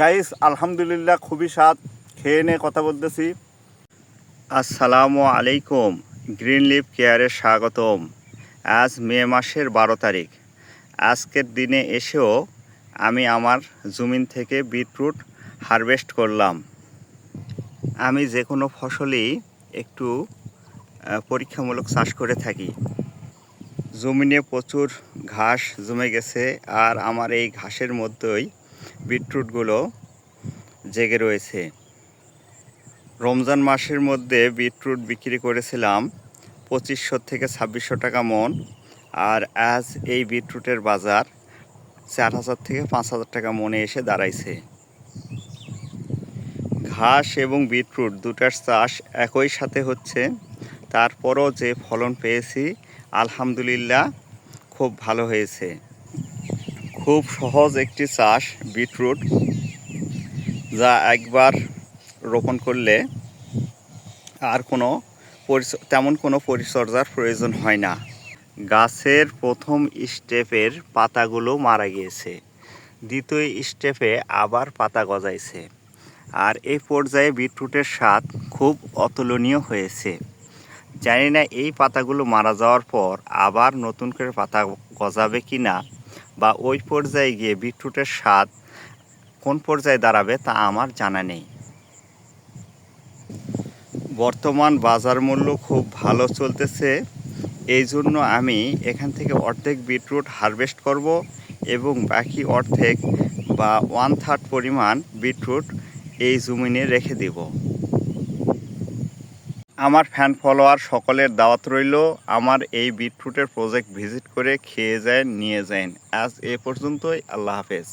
Guys আলহামদুলিল্লাহ, খুবই স্বাদ। খেয়ে নিয়ে কথা বলতেছি। আসসালামু আলাইকুম গ্রিন লিফ কেয়ারে স্বাগতম। আজ মে মাসের বারো তারিখ। আজকের দিনে এসেও আমি আমার জমিন থেকে বিটরুট হারভেস্ট করলাম। আমি যে কোনো ফসলই একটু পরীক্ষামূলক চাষ করে থাকি। জমিনে প্রচুর ঘাস জমে গেছে, আর আমার এই ঘাসের মধ্যেই বিটরুটগুলো জেগে রয়েছে। রমজান মাসের মধ্যে বিটরুট বিক্রি করেছিলাম পঁচিশশো থেকে ছাব্বিশশো টাকা মন, আর আজ এই বিটরুটের বাজার চার হাজার থেকে পাঁচ হাজার টাকা মনে এসে দাঁড়াইছে। ঘাস এবং বিটরুট দুটার চাষ একই সাথে হচ্ছে। তারপরও যে ফলন পেয়েছি, আলহামদুলিল্লাহ, খুব ভালো হয়েছে। খুব সহজ একটি চাষ, বিটরুট, যা একবার রোপণ করলে আর কোনো তেমন কোনো পরিচর্যার প্রয়োজন হয় না। গাছের প্রথম স্টেপের পাতাগুলো মারা গিয়েছে। দ্বিতীয় স্টেপে আবার পাতা গজাইছে। আর এই পর্যায়ে বিটরুটের স্বাদ খুব অতুলনীয় হয়েছে। জানি না এই পাতাগুলো মারা যাওয়ার পর আবার নতুন করে পাতা গজাবে কি না বা ওই পর্যায়ে গিয়ে বিটরুটের স্বাদ কোন পর্যায়ে দাঁড়াবে তা আমার জানা নেই। বর্তমান বাজার মূল্য খুব ভালো চলতেছে এই জন্য আমি এখান থেকে অর্ধেক বিটরুট হারভেস্ট করব এবং বাকি অর্ধেক বা ওয়ান থার্ড পরিমাণ বিটরুট এই জমিনে রেখে দেব। আমার ফ্যান ফলোয়ার সকলের দাওয়াত রইল। আমার এই বিটফ্রুটের প্রজেক্ট ভিজিট করে খেয়ে যায়, নিয়ে যায় আজ এ পর্যন্তই, আল্লাহ হাফেজ।